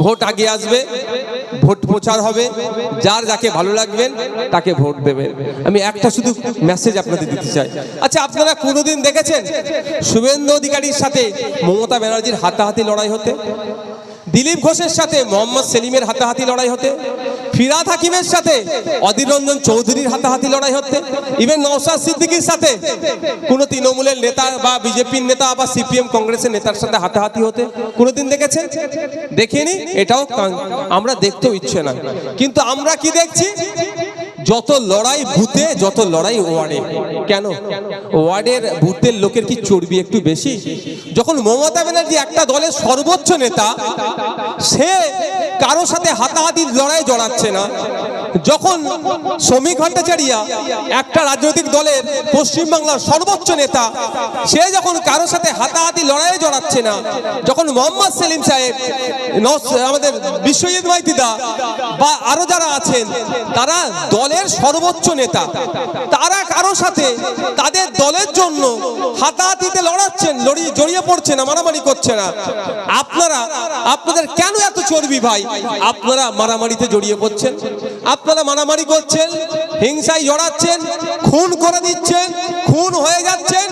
Vote আগে আসবে, vote প্রচার হবে, যার যাকে ভালো লাগবেন তাকে ভোট দেবেন আমি একটা শুধু মেসেজ আপনাদের দিতে চাই। আচ্ছা আপনারা কোনোদিন দেখেছেন শুভেন্দু অধিকারীর সাথে মমতা ব্যানার্জির হাতাহাতি লড়াই হতে? দিলীপ ঘোষের সাথে মোহাম্মদ সেলিমের হাতাহাতি লড়াই হতে? ফিরাদ হাকিমের সাথে, অধীর রঞ্জন চৌধুরীর হাতাহাতি লড়াই হতে ইভেন নওশাদ সিদ্দিকির সাথে, কোনো তৃণমূলের নেতা বা বিজেপির নেতা বা সিপিএম কংগ্রেসের নেতার সাথে হাতাহাতি হতে কোনোদিন দেখেছেন দেখিনি? এটাও আমরা দেখতেও ইচ্ছে না কিন্তু আমরা কি দেখছি? যত লড়াই ভূতে, যত লড়াই ওয়ার্ডে। কেন? ওয়ার্ডের ভূতের লোকের কি চর্বি একটু বেশি? যখন মমতা ব্যানার্জি একটা দলের সর্বোচ্চ নেতা, সে কারও সাথে হাতাহাতি লড়াই জড়াচ্ছে না। যখন শ্রমিক ভট্টাচারিয়া একটা রাজনৈতিক দলের পশ্চিমবাংলার সর্বোচ্চ নেতা, সে যখন কারও সাথে হাতাহাতি লড়াইয়ে জড়াচ্ছে না, যখন মোহাম্মদ সেলিম সাহেব আমাদের বিশ্বজিৎ মাইতিদা বা আরও যারা আছেন, তারা দলের সর্বোচ্চ নেতা। তারা কারও সাথে তাদের দলের জন্য হাতাহাতিতে লড়াচ্ছেন লড়িয়ে জড়িয়ে পড়ছে না মারামারি করছে না। আপনারা, আপনাদের কেন এত চর্বি ভাই? আপনারা মারামারিতে জড়িয়ে পড়ছেন। আপনারা মারামারি করছেন, হিংসায় জড়াচ্ছেন, খুন করে দিচ্ছেন, খুন হয়ে যাচ্ছেন